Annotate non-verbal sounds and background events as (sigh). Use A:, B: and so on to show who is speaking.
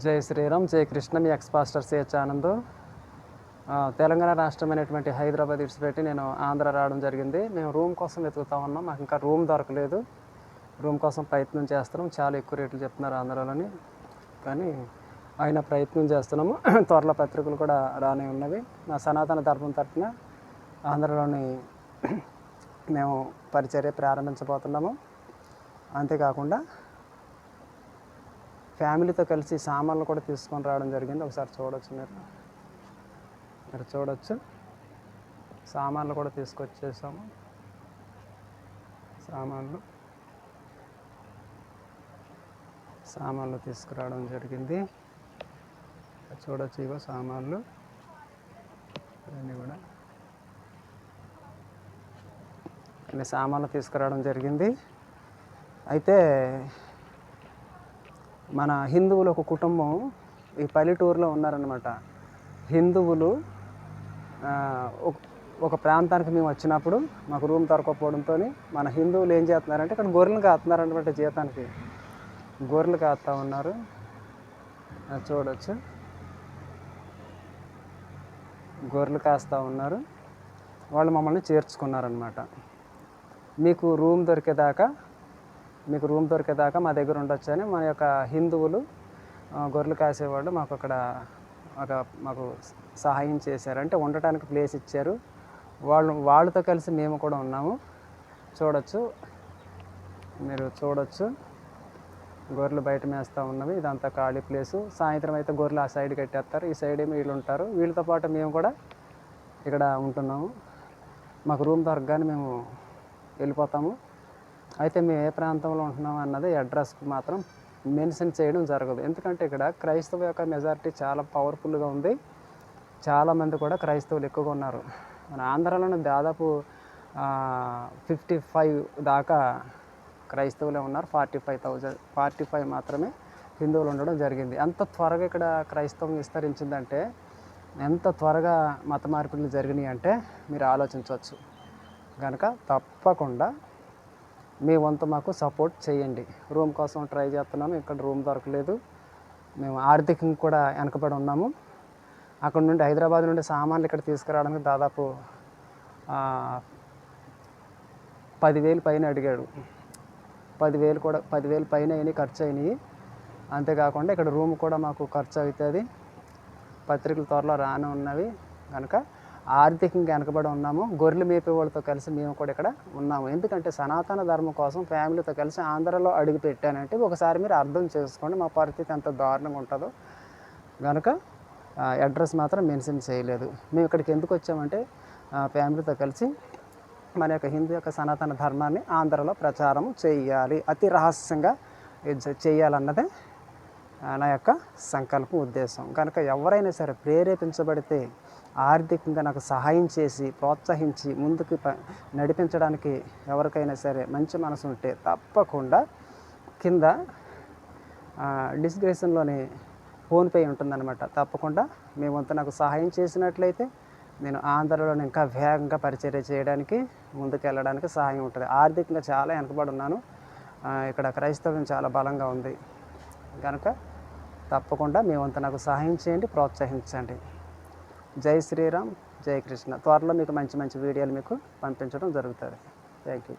A: జై శ్రీరామ్ జై కృష్ణ మీ ex pastor CH Anand Telangana రాష్ట్రం అనేటువంటి హైదరాబాద్ ఇడిచిపెట్టి నేను ఆంధ్ర రావడం జరిగింది. మేము రూమ్ కోసం వెతుకుతా ఉన్నాం. మాకు ఇంకా రూమ్ దొరకలేదు. రూమ్ కోసం ప్రయత్నం చేస్తున్నాం. చాలా ఎక్కువ రేట్లు చెప్తున్నారు ఆంధ్రాలోని. కానీ ఆయన ప్రయత్నం చేస్తున్నాము. (clears throat) త్వరలో పత్రికలు కూడా రానే ఉన్నవి. నా సనాతన ధర్మం తరఫున ఆంధ్రలోని (clears throat) మేము పరిచర్య ప్రారంభించబోతున్నాము. అంతేకాకుండా ఫ్యామిలీతో కలిసి సామాన్లు కూడా తీసుకొని రావడం జరిగింది. ఒకసారి చూడొచ్చు మీరు. మీరు చూడొచ్చు. సామాన్లు కూడా తీసుకొచ్చేసాము. సామాన్లు. సామాన్లు తీసుకురావడం జరిగింది. చూడొచ్చు ఇగో సామాన్లు. ఇవన్నీ కూడా. ఇన్ని సామాన్లు తీసుకురావడం జరిగింది. అయితే మన హిందువులు ఒక కుటుంబం ఈ పల్లెటూరులో ఉన్నారనమాట హిందువులు ఒక- ఒక ప్రాంతానికి మేము వచ్చినప్పుడు మాకు రూమ్ దొరకకపోవడంతో మన హిందువులు ఏం చేస్తున్నారంటే ఇక్కడ గొర్రెలు కాస్తున్నారనమాట జీతానికి గొర్రెలు కాస్తా ఉన్నారు. అది చూడొచ్చు. గొర్రెలు కాస్తా ఉన్నారు. వాళ్ళు మమ్మల్ని చేర్చుకున్నారనమాట మీకు రూమ్ దొరికేదాకా మీకు రూమ్ దొరికేదాకా మా దగ్గర ఉండొచ్చని మన యొక్క హిందువులు గొర్రెలు కాసేవాళ్ళు మాకు అక్కడ ఒక మాకు సహాయం చేశారు. అంటే ఉండటానికి ప్లేస్ ఇచ్చారు. వాళ్ళు వాళ్ళతో కలిసి మేము కూడా ఉన్నాము. చూడొచ్చు. మీరు చూడొచ్చు. గొర్రెలు బయట మేస్తూ ఉన్నవి. ఇదంతా ఖాళీ ప్లేసు. సాయంత్రం అయితే గొర్రెలు ఆ సైడ్ కట్టేస్తారు. ఈ సైడ్ ఏమి వీళ్ళు ఉంటారు. వీళ్ళతో పాటు మేము కూడా ఇక్కడ ఉంటున్నాము. మాకు రూమ్ దొరకగానే మేము వెళ్ళిపోతాము. అయితే మేము ఏ ప్రాంతంలో ఉంటున్నాం అన్నది అడ్రస్కి మాత్రం మెన్షన్ చేయడం జరగదు. ఎందుకంటే ఇక్కడ క్రైస్తవ యొక్క మెజారిటీ చాలా పవర్ఫుల్గా ఉంది. చాలామంది కూడా క్రైస్తవులు ఎక్కువగా ఉన్నారు. మన ఆంధ్రాలోనే దాదాపు ఫిఫ్టీ ఫైవ్ దాకా క్రైస్తవులే ఉన్నారు. Forty five thousand forty five మాత్రమే హిందువులు ఉండడం జరిగింది. ఎంత త్వరగా ఇక్కడ క్రైస్తవం విస్తరించిందంటే ఎంత త్వరగా మత మార్పులు జరిగినాయి అంటే మీరు ఆలోచించవచ్చు. కనుక తప్పకుండా మీ వంతు మాకు సపోర్ట్ చేయండి. రూమ్ కోసం ట్రై చేస్తున్నాము. ఇక్కడ రూమ్ దొరకలేదు. మేము ఆర్థికంగా కూడా వెనకబడి ఉన్నాము. అక్కడ నుండి హైదరాబాద్ నుండి సామాన్లు ఇక్కడ తీసుకురావడానికి దాదాపు పదివేలు పైన అడిగాడు. పదివేలు కూడా పదివేలు పైన అయినాయి ఖర్చు అయినాయి. అంతేకాకుండా ఇక్కడ రూమ్ కూడా మాకు ఖర్చు అవుతుంది. పత్రికలు త్వరలో రాను ఉన్నవి. కనుక ఆర్థికంగా వెనకబడి ఉన్నాము. గొర్రెలు మేపే వాళ్ళతో కలిసి మేము కూడా ఇక్కడ ఉన్నాము. ఎందుకంటే సనాతన ధర్మం కోసం ఫ్యామిలీతో కలిసి ఆంధ్రలో అడుగు పెట్టానంటే ఒకసారి మీరు అర్థం చేసుకోండి మా పరిస్థితి ఎంత దారుణంగా ఉంటుందో. కనుక అడ్రస్ మాత్రం మెన్షన్ చేయలేదు. మేము ఇక్కడికి ఎందుకు వచ్చామంటే ఫ్యామిలీతో కలిసి మన యొక్క హిందూ యొక్క సనాతన ధర్మాన్ని ఆంధ్రలో ప్రచారం చేయాలి. అతి రహస్యంగా చేయాలన్నదే నా యొక్క సంకల్పం ఉద్దేశం. కనుక ఎవరైనా సరే ప్రేరేపించబడితే ఆర్థికంగా నాకు సహాయం చేసి ప్రోత్సహించి ముందుకు ప- నడిపించడానికి ఎవరికైనా సరే మంచి మనసు ఉంటే తప్పకుండా కింద డిస్క్రిప్షన్లోని ఫోన్పే ఉంటుందన్నమాట. తప్పకుండా మీ వంతు నాకు సహాయం చేసినట్లయితే నేను ఆంధ్రలో ఇంకా వేగంగా పరిచర్య చేయడానికి ముందుకు వెళ్ళడానికి సహాయం ఉంటుంది. ఆర్థికంగా చాలా వెనకబడి ఉన్నాను. ఇక్కడ క్రైస్తవ్యం చాలా బలంగా ఉంది. కనుక తప్పకుండా మీ వంతు నాకు సహాయం చేయండి ప్రోత్సహించండి. జై శ్రీరామ్ జై కృష్ణ. త్వరలో మీకు మంచి మంచి వీడియోలు మీకు పంపించడం జరుగుతుంది. Thank you